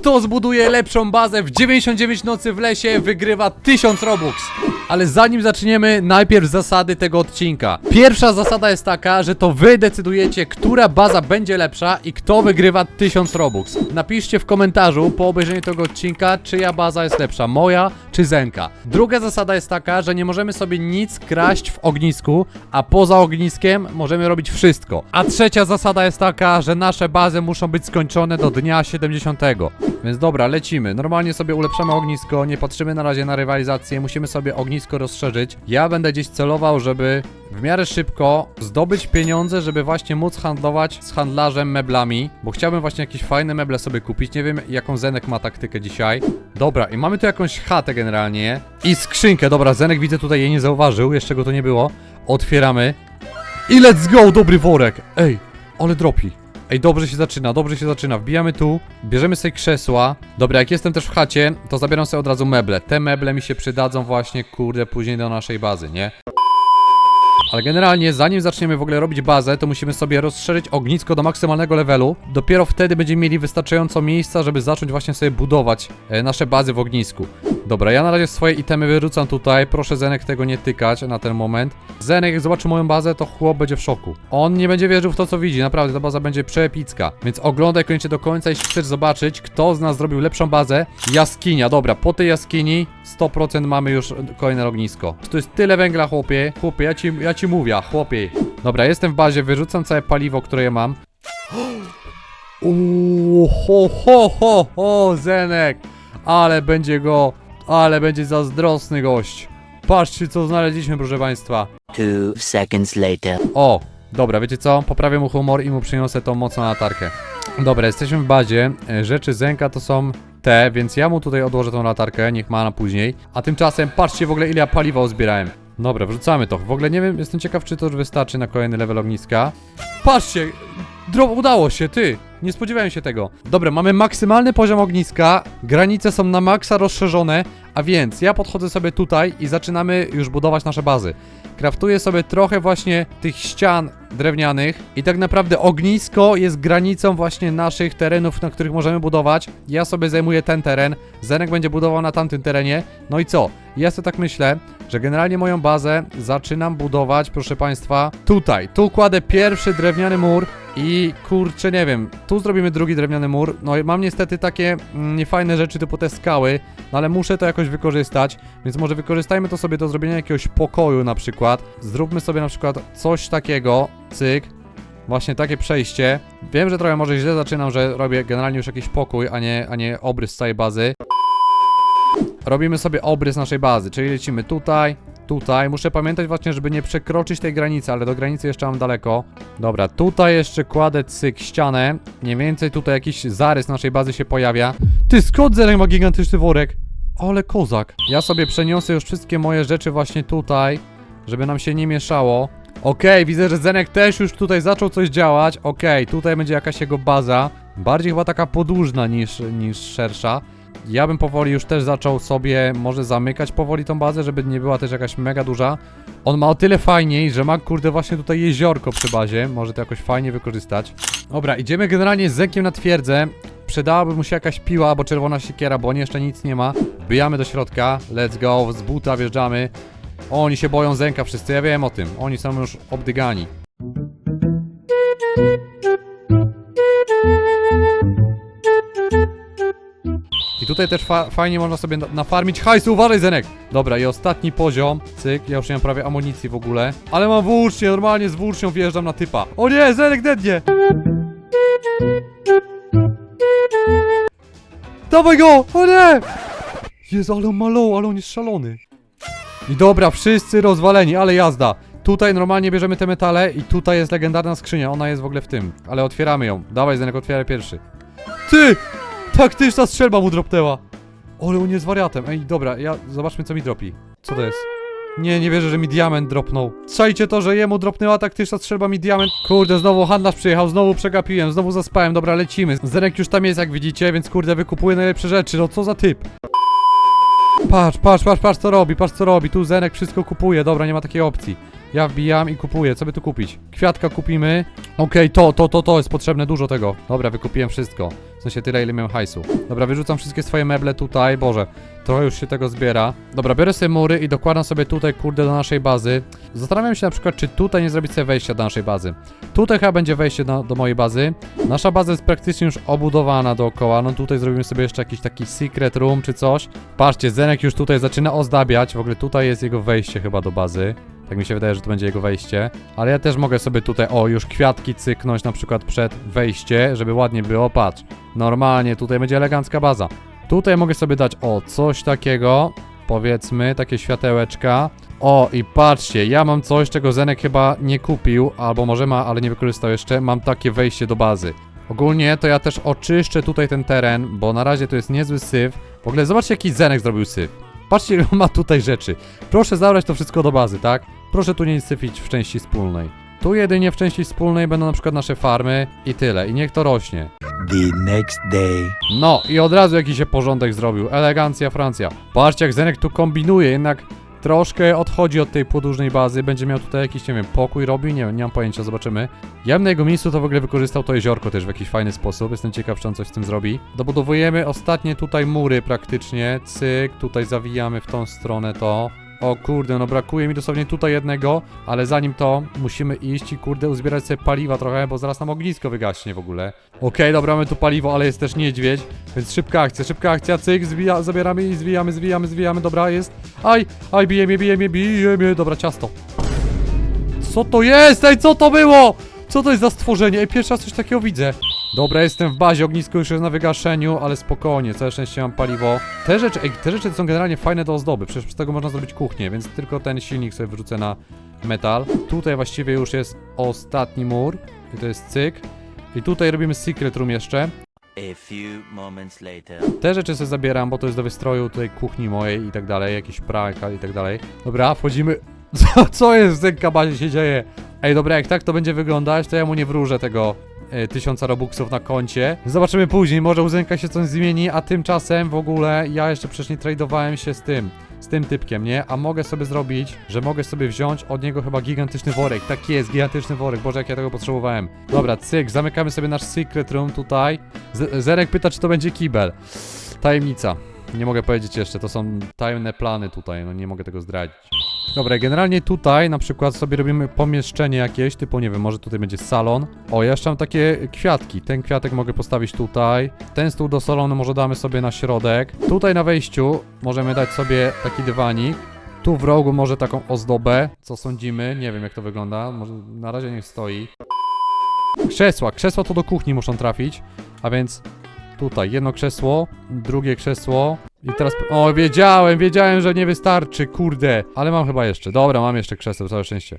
Kto zbuduje lepszą bazę w 99 nocy w lesie, wygrywa 1000 Robux. Ale zanim zaczniemy, najpierw zasady tego odcinka. Pierwsza zasada jest taka, że to wy decydujecie, która baza będzie lepsza i kto wygrywa 1000 Robux. Napiszcie w komentarzu po obejrzeniu tego odcinka, czyja baza jest lepsza, moja czy Zenka. Druga zasada jest taka, że nie możemy sobie nic kraść w ognisku, a poza ogniskiem możemy robić wszystko. A trzecia zasada jest taka, że nasze bazy muszą być skończone do dnia 70. Więc dobra, lecimy. Normalnie sobie ulepszamy ognisko, nie patrzymy na razie na rywalizację, musimy sobie ognisko rozszerzyć. Ja będę gdzieś celował, żeby w miarę szybko zdobyć pieniądze, żeby właśnie móc handlować z handlarzem meblami, bo chciałbym właśnie jakieś fajne meble sobie kupić. Nie wiem, jaką Zenek ma taktykę dzisiaj. Dobra, i mamy tu jakąś chatę generalnie i skrzynkę. Dobra, Zenek widzę tutaj jej nie zauważył, jeszcze go to nie było. Otwieramy. I let's go, dobry worek. Ej, ale dropi. Ej, dobrze się zaczyna, dobrze się zaczyna. Wbijamy tu, bierzemy sobie krzesła. Dobra, jak jestem też w chacie, to zabieram sobie od razu meble. Te meble mi się przydadzą właśnie, kurde, później do naszej bazy, nie? Ale generalnie, zanim zaczniemy w ogóle robić bazę, to musimy sobie rozszerzyć ognisko do maksymalnego levelu. Dopiero wtedy będziemy mieli wystarczająco miejsca, żeby zacząć właśnie sobie budować e, nasze bazy w ognisku. Dobra, ja na razie swoje itemy wyrzucam tutaj. Proszę Zenek tego nie tykać na ten moment. Zenek jak zobaczy moją bazę, to chłop będzie w szoku. On nie będzie wierzył w to, co widzi. Naprawdę, ta baza będzie przeepicka. Więc oglądaj koniecznie do końca, jeśli chcesz zobaczyć, kto z nas zrobił lepszą bazę. Jaskinia, dobra, po tej jaskini 100% mamy już kolejne ognisko. To jest tyle węgla, chłopie. Chłopie, ja ci, ja ci mówię, chłopie. Dobra, jestem w bazie, wyrzucam całe paliwo, które ja mam. Uuu, ho, ho, ho, ho, Zenek. Ale będzie go, ale będzie zazdrosny gość. Patrzcie, co znaleźliśmy, proszę państwa. Two seconds later. O, dobra, wiecie co? Poprawię mu humor i mu przyniosę tą mocną latarkę. Dobra, jesteśmy w bazie. E, Rzeczy Zenka to są te, więc ja mu tutaj odłożę tą latarkę, niech ma na później. A tymczasem patrzcie w ogóle ile ja paliwa uzbierałem. Dobra, wrzucamy to. W ogóle nie wiem, jestem ciekaw czy to już wystarczy na kolejny level ogniska. Patrzcie! Dro udało się, ty! Nie spodziewałem się tego. Dobra, mamy maksymalny poziom ogniska, granice są na maksa rozszerzone, a więc ja podchodzę sobie tutaj i zaczynamy już budować nasze bazy. Kraftuję sobie trochę właśnie tych ścian drewnianych i tak naprawdę ognisko jest granicą właśnie naszych terenów, na których możemy budować. Ja sobie zajmuję ten teren, Zenek będzie budował na tamtym terenie. No i co? Ja sobie tak myślę, że generalnie moją bazę zaczynam budować, proszę Państwa, tutaj. Tu kładę pierwszy drewniany mur i kurczę, nie wiem, tu zrobimy drugi drewniany mur. No i mam niestety takie mm, niefajne rzeczy typu te skały, no ale muszę to jakoś wykorzystać, więc może wykorzystajmy to sobie do zrobienia jakiegoś pokoju na przykład. Zróbmy sobie na przykład coś takiego, cyk, Właśnie takie przejście. Wiem, że trochę może źle zaczynam, że robię generalnie już jakiś pokój, a nie, a nie obrys całej bazy. Robimy sobie obrys naszej bazy, czyli lecimy tutaj, tutaj. Muszę pamiętać właśnie, żeby nie przekroczyć tej granicy, ale do granicy jeszcze mam daleko. Dobra, tutaj jeszcze kładę cyk ścianę. Mniej więcej tutaj jakiś zarys naszej bazy się pojawia. Ty, skąd Zenek ma gigantyczny worek? Ale kozak. Ja sobie przeniosę już wszystkie moje rzeczy właśnie tutaj, żeby nam się nie mieszało. Okej, widzę, że Zenek też już tutaj zaczął coś działać. Okej, tutaj będzie jakaś jego baza. Bardziej chyba taka podłużna niż, niż szersza. Ja bym powoli już też zaczął sobie może zamykać powoli tą bazę, żeby nie była też jakaś mega duża. On ma o tyle fajniej, że ma kurde właśnie tutaj jeziorko przy bazie. Może to jakoś fajnie wykorzystać. Dobra, idziemy generalnie z Zenkiem na twierdzę. Przydałaby mu się jakaś piła albo czerwona siekiera, bo on jeszcze nic nie ma. Wbijamy do środka. Let's go, z buta wjeżdżamy. Oni się boją Zenka wszyscy, ja wiem o tym. Oni są już obdygani. I tutaj też fa fajnie można sobie na- nafarmić hajsu, uważaj Zenek! Dobra, i ostatni poziom, cyk, ja już nie mam prawie amunicji w ogóle. Ale mam włócznie, normalnie z włócznią wjeżdżam na typa. O nie, Zenek dednie! Dawaj go! O nie! Jezu, ale on ma low, ale on jest szalony. I dobra, wszyscy rozwaleni, ale jazda. Tutaj normalnie bierzemy te metale i tutaj jest legendarna skrzynia, ona jest w ogóle w tym. Ale otwieramy ją. Dawaj, Zenek, otwieraj pierwszy. Ty! Taktyczna strzelba mu dropnęła. Ale on jest wariatem. Ej, dobra, ja zobaczmy co mi dropi. Co to jest? Nie, nie wierzę, że mi diament dropnął. Trzajcie to, że jemu dropnęła taktyczna strzelba mi diament. Kurde, znowu handlarz przyjechał, znowu przegapiłem, znowu zaspałem. Dobra, lecimy. Zenek już tam jest, jak widzicie, więc kurde, wykupuje najlepsze rzeczy. No co za typ. Patrz, patrz, patrz, patrz co robi, patrz co robi. Tu Zenek wszystko kupuje. Dobra, nie ma takiej opcji. Ja wbijam i kupuję, co by tu kupić? Kwiatka kupimy. Okej, to, to, to, to jest potrzebne, dużo tego. Dobra, wykupiłem wszystko. W sensie tyle, ile miałem hajsu. Dobra, wyrzucam wszystkie swoje meble tutaj, Boże. Trochę już się tego zbiera. Dobra, biorę sobie mury i dokładam sobie tutaj, kurde, do naszej bazy. Zastanawiam się na przykład, czy tutaj nie zrobić sobie wejścia do naszej bazy. Tutaj chyba będzie wejście do, do mojej bazy. Nasza baza jest praktycznie już obudowana dookoła. No tutaj zrobimy sobie jeszcze jakiś taki secret room czy coś. Patrzcie, Zenek już tutaj zaczyna ozdabiać. W ogóle tutaj jest jego wejście chyba do bazy. Tak mi się wydaje, że to będzie jego wejście. Ale ja też mogę sobie tutaj, o, już kwiatki cyknąć na przykład przed wejście, żeby ładnie było. Patrz, normalnie tutaj będzie elegancka baza. Tutaj mogę sobie dać, o, coś takiego, powiedzmy, takie światełeczka. O, i patrzcie, ja mam coś, czego Zenek chyba nie kupił, albo może ma, ale nie wykorzystał jeszcze. Mam takie wejście do bazy. Ogólnie to ja też oczyszczę tutaj ten teren, bo na razie to jest niezły syf. W ogóle zobaczcie, jaki Zenek zrobił syf. Patrzcie, ile ma tutaj rzeczy. Proszę zabrać to wszystko do bazy, tak? Proszę tu nie syfić w części wspólnej. Tu jedynie w części wspólnej będą na przykład nasze farmy i tyle. I niech to rośnie. The next day. No i od razu jakiś się porządek zrobił. Elegancja Francja. Patrzcie jak Zenek tu kombinuje, jednak troszkę odchodzi od tej podłużnej bazy. Będzie miał tutaj jakiś, nie wiem, pokój robi? Nie wiem, nie mam pojęcia, zobaczymy. Ja bym na jego miejscu to w ogóle wykorzystał to jeziorko też w jakiś fajny sposób. Jestem ciekaw, czy on coś z tym zrobi. Dobudowujemy ostatnie tutaj mury praktycznie. Cyk, tutaj zawijamy w tą stronę to. O kurde, no brakuje mi dosłownie tutaj jednego, ale zanim to musimy iść i kurde uzbierać sobie paliwa trochę, bo zaraz nam ognisko wygaśnie w ogóle. Okej, dobra, mamy tu paliwo, ale jest też niedźwiedź, więc szybka akcja, szybka akcja, cyk, zwija, zabieramy i zwijamy, zwijamy, zwijamy, dobra, jest. Aj, aj, bije mnie, bije mnie, bije mnie, dobra, ciasto. Co to jest? Ej, co to było? Co to jest za stworzenie? Ej, pierwszy raz coś takiego widzę. Dobra, jestem w bazie, ognisko już jest na wygaszeniu, ale spokojnie, całe szczęście mam paliwo. Te rzeczy, ej, te rzeczy są generalnie fajne do ozdoby, przecież z tego można zrobić kuchnię, więc tylko ten silnik sobie wrzucę na metal. Tutaj właściwie już jest ostatni mur, i to jest cyk. I tutaj robimy secret room jeszcze. A few moments later. Te rzeczy sobie zabieram, bo to jest do wystroju tutaj kuchni mojej i tak dalej, jakieś pralka i tak dalej. Dobra, wchodzimy. Co, co jest w tej kabazie się dzieje? Ej, dobra, jak tak to będzie wyglądać, to ja mu nie wróżę tego e, tysiąca robuxów na koncie. Zobaczymy później, może u Zenka się coś zmieni, a tymczasem w ogóle ja jeszcze przecież nie tradowałem się z tym. Z tym typkiem, nie? A mogę sobie zrobić, że mogę sobie wziąć od niego chyba gigantyczny worek. Tak jest, gigantyczny worek. Boże, jak ja tego potrzebowałem. Dobra, cyk, zamykamy sobie nasz secret room tutaj. Z Zerek pyta, czy to będzie kibel. Tajemnica. Nie mogę powiedzieć jeszcze, to są tajne plany tutaj, no nie mogę tego zdradzić. Dobra, generalnie tutaj na przykład sobie robimy pomieszczenie jakieś, typu nie wiem, może tutaj będzie salon. O, ja jeszcze mam takie kwiatki, ten kwiatek mogę postawić tutaj. Ten stół do salonu może damy sobie na środek. Tutaj na wejściu możemy dać sobie taki dywanik. Tu w rogu może taką ozdobę, co sądzimy, nie wiem jak to wygląda, może na razie niech stoi. Krzesła, krzesła to do kuchni muszą trafić, a więc Tutaj jedno krzesło, drugie krzesło. I teraz. O, wiedziałem, wiedziałem, że nie wystarczy, kurde. Ale mam chyba jeszcze. Dobra, mam jeszcze krzeseł, całe szczęście.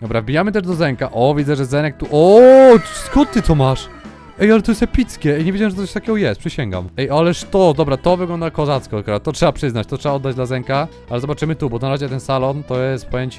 Dobra, wbijamy też do Zenka. O, widzę, że Zenek tu. O, skąd ty to masz? Ej, ale to jest epickie. Ej, nie wiedziałem, że coś takiego jest, przysięgam. Ej, ależ to, dobra, to wygląda kozacko akurat. To trzeba przyznać, to trzeba oddać dla Zenka. Ale zobaczymy tu, bo na razie ten salon to jest, powiem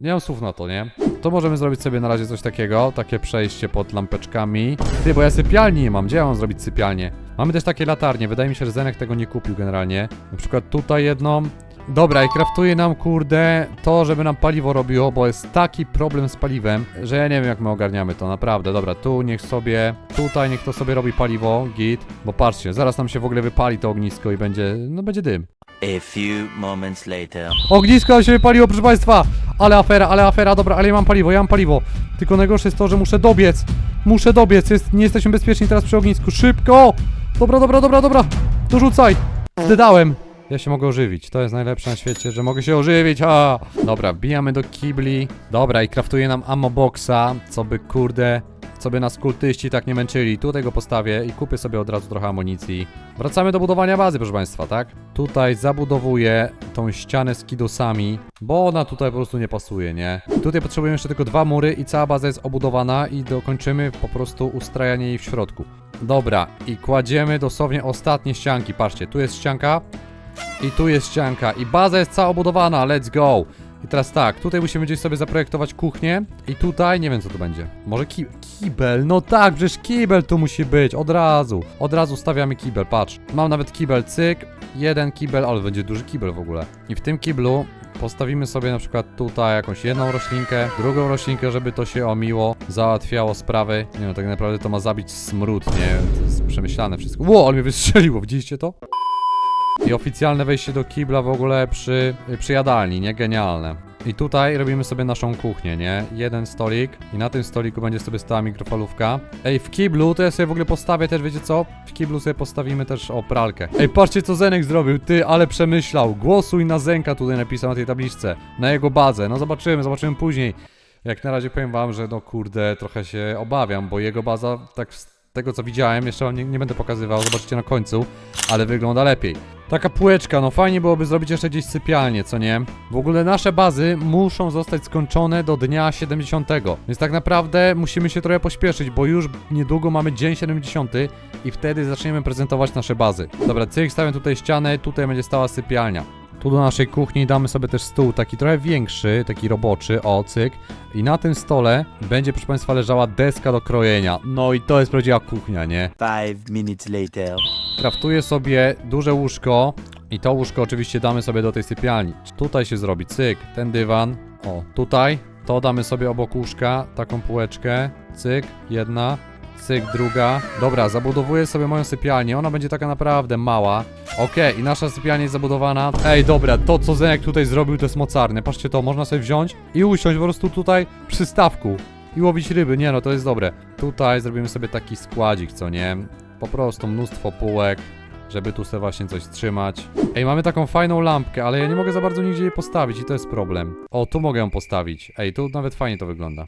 nie mam słów na to, nie? To możemy zrobić sobie na razie coś takiego, takie przejście pod lampeczkami. Ty, bo ja sypialni nie mam, gdzie ja mam zrobić sypialnię? Mamy też takie latarnie, wydaje mi się, że Zenek tego nie kupił generalnie. Na przykład tutaj jedną. Dobra, i kraftuje nam, kurde, to, żeby nam paliwo robiło, bo jest taki problem z paliwem, że ja nie wiem, jak my ogarniamy to, naprawdę. Dobra, tu niech sobie, tutaj niech to sobie robi paliwo, git, bo patrzcie, zaraz nam się w ogóle wypali to ognisko i będzie, no będzie dym. A few moments later. Ognisko się wypaliło, proszę państwa! Ale afera, ale afera, dobra, ale ja mam paliwo, ja mam paliwo. Tylko najgorsze jest to, że muszę dobiec. Muszę dobiec, jest, nie jesteśmy bezpieczni teraz przy ognisku. Szybko! Dobra, dobra, dobra, dobra. Dorzucaj! Zdedałem. Ja się mogę ożywić. To jest najlepsze na świecie, że mogę się ożywić. A! Dobra, bijamy do kibli. Dobra, i kraftuje nam ammo boxa, co by kurde, co by nas kultyści tak nie męczyli. Tutaj go postawię i kupię sobie od razu trochę amunicji. Wracamy do budowania bazy, proszę państwa, tak? Tutaj zabudowuję tą ścianę z kidosami, bo ona tutaj po prostu nie pasuje, nie? Tutaj potrzebujemy jeszcze tylko dwa mury i cała baza jest obudowana i dokończymy po prostu ustrajanie jej w środku. Dobra, i kładziemy dosłownie ostatnie ścianki. Patrzcie, tu jest ścianka i tu jest ścianka i baza jest cała obudowana, let's go! I teraz tak, tutaj musimy gdzieś sobie zaprojektować kuchnię i tutaj nie wiem co to będzie. Może ki kibel? No tak, przecież kibel tu musi być, od razu. Od razu stawiamy kibel, patrz. Mam nawet kibel, cyk, jeden kibel, ale będzie duży kibel w ogóle. I w tym kiblu postawimy sobie na przykład tutaj jakąś jedną roślinkę, drugą roślinkę, żeby to się omiło, załatwiało sprawy. Nie no, tak naprawdę to ma zabić smród, nie? To jest przemyślane wszystko. Ło, ale mnie wystrzeliło, widzieliście to? I oficjalne wejście do kibla w ogóle przy, przy jadalni, nie? Genialne. I tutaj robimy sobie naszą kuchnię, nie? Jeden stolik i na tym stoliku będzie sobie stała mikrofalówka. Ej, w kiblu to ja sobie w ogóle postawię też, wiecie co? W kiblu sobie postawimy też, o, pralkę. Ej, patrzcie co Zenek zrobił, ty, ale przemyślał. Głosuj na Zenka tutaj napisał na tej tabliczce. Na jego bazę. No zobaczymy, zobaczymy później. Jak na razie powiem wam, że no kurde, trochę się obawiam, bo jego baza, tak z tego co widziałem, jeszcze wam nie, nie będę pokazywał, zobaczycie na końcu, ale wygląda lepiej. Taka półeczka, no fajnie byłoby zrobić jeszcze gdzieś sypialnię, co nie? W ogóle nasze bazy muszą zostać skończone do dnia 70, więc tak naprawdę musimy się trochę pośpieszyć, bo już niedługo mamy dzień 70 i wtedy zaczniemy prezentować nasze bazy. Dobra, cyk, stawiam tutaj ścianę, tutaj będzie stała sypialnia. Tu do naszej kuchni damy sobie też stół taki trochę większy, taki roboczy, o cyk. I na tym stole będzie, proszę Państwa, leżała deska do krojenia. No i to jest prawdziwa kuchnia, nie? Five minutes later. Kraftuję sobie duże łóżko i to łóżko oczywiście damy sobie do tej sypialni. Tutaj się zrobi, cyk, ten dywan, o, tutaj, to damy sobie obok łóżka, taką półeczkę, cyk, jedna, cyk, druga. Dobra, zabudowuję sobie moją sypialnię, ona będzie taka naprawdę mała. Okej, i nasza sypialnia jest zabudowana. Ej, dobra, to co Zenek tutaj zrobił to jest mocarne, patrzcie to, można sobie wziąć i usiąść po prostu tutaj przy stawku. I łowić ryby, nie no, to jest dobre. Tutaj zrobimy sobie taki składzik, co nie? Po prostu mnóstwo półek, żeby tu sobie właśnie coś trzymać. Ej, mamy taką fajną lampkę, ale ja nie mogę za bardzo nigdzie jej postawić i to jest problem. O, tu mogę ją postawić. Ej, tu nawet fajnie to wygląda.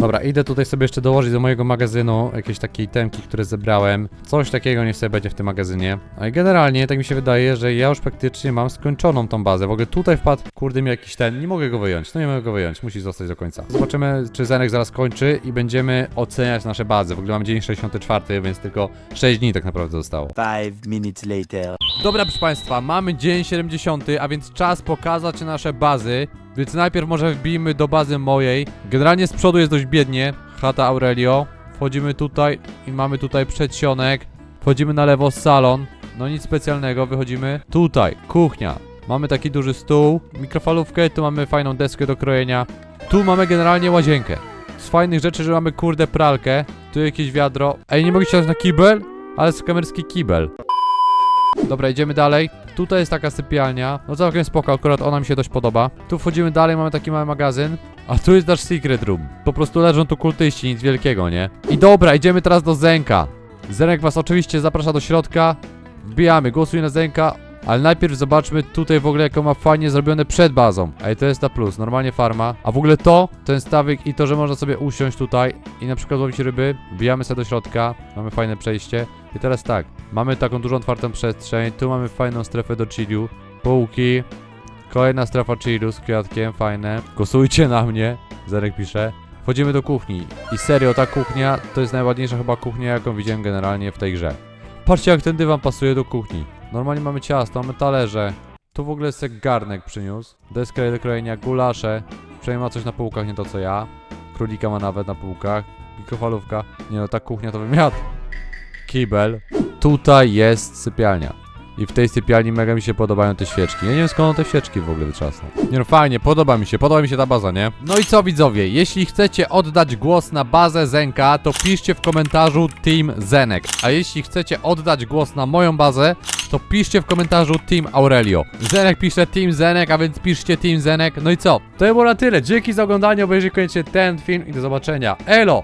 Dobra, idę tutaj sobie jeszcze dołożyć do mojego magazynu jakieś takie itemki, które zebrałem. Coś takiego niech sobie będzie w tym magazynie. A i generalnie tak mi się wydaje, że ja już praktycznie mam skończoną tą bazę. W ogóle tutaj wpadł, kurde mi jakiś ten, nie mogę go wyjąć, no nie mogę go wyjąć, musi zostać do końca. Zobaczymy, czy Zenek zaraz kończy i będziemy oceniać nasze bazy. W ogóle mamy dzień 64, więc tylko 6 dni tak naprawdę zostało. Five minutes later. Dobra, proszę Państwa, mamy dzień 70, a więc czas pokazać nasze bazy. Więc najpierw może wbijmy do bazy mojej. Generalnie z przodu jest dość biednie. Chata Aurelio. Wchodzimy tutaj i mamy tutaj przedsionek. Wchodzimy na lewo salon. No nic specjalnego, wychodzimy. Tutaj, kuchnia. Mamy taki duży stół, mikrofalówkę, tu mamy fajną deskę do krojenia. Tu mamy generalnie łazienkę. Z fajnych rzeczy, że mamy kurde pralkę. Tu jakieś wiadro. Ej, nie mogę się na kibel? Ale z kamerski kibel. Dobra, idziemy dalej. Tutaj jest taka sypialnia. No całkiem spoko, akurat ona mi się dość podoba. Tu wchodzimy dalej, mamy taki mały magazyn. A tu jest nasz secret room. Po prostu leżą tu kultyści, nic wielkiego, nie? I dobra, idziemy teraz do Zenka. Zenek was oczywiście zaprasza do środka. Wbijamy, głosuj na Zenka. Ale najpierw zobaczmy tutaj w ogóle, jaką ma fajnie zrobione przed bazą. Ej, to jest na plus, normalnie farma. A w ogóle to, ten stawik i to, że można sobie usiąść tutaj i na przykład łowić ryby. Wbijamy sobie do środka, mamy fajne przejście. I teraz tak, mamy taką dużą otwartą przestrzeń, tu mamy fajną strefę do chillu, półki, kolejna strefa chillu z kwiatkiem, fajne. Głosujcie na mnie, Zerek pisze. Wchodzimy do kuchni i serio, ta kuchnia to jest najładniejsza chyba kuchnia, jaką widziałem generalnie w tej grze. Patrzcie jak ten dywan pasuje do kuchni. Normalnie mamy ciasto, mamy talerze. Tu w ogóle jest garnek przyniósł. Deska do krojenia, gulasze. Przynajmniej ma coś na półkach, nie to co ja. Królika ma nawet na półkach. Mikrofalówka. Nie no, ta kuchnia to wymiat. Kibel. Tutaj jest sypialnia. I w tej sypialni mega mi się podobają te świeczki. Ja nie wiem skąd te świeczki w ogóle wyczasną. Nie no fajnie, podoba mi się, podoba mi się ta baza, nie? No i co widzowie, jeśli chcecie oddać głos na bazę Zenka, to piszcie w komentarzu Team Zenek. A jeśli chcecie oddać głos na moją bazę, to piszcie w komentarzu Team Aurelio. Zenek pisze Team Zenek, a więc piszcie Team Zenek. No i co? To było na tyle. Dzięki za oglądanie, obejrzyj koniecznie ten film i do zobaczenia. Elo!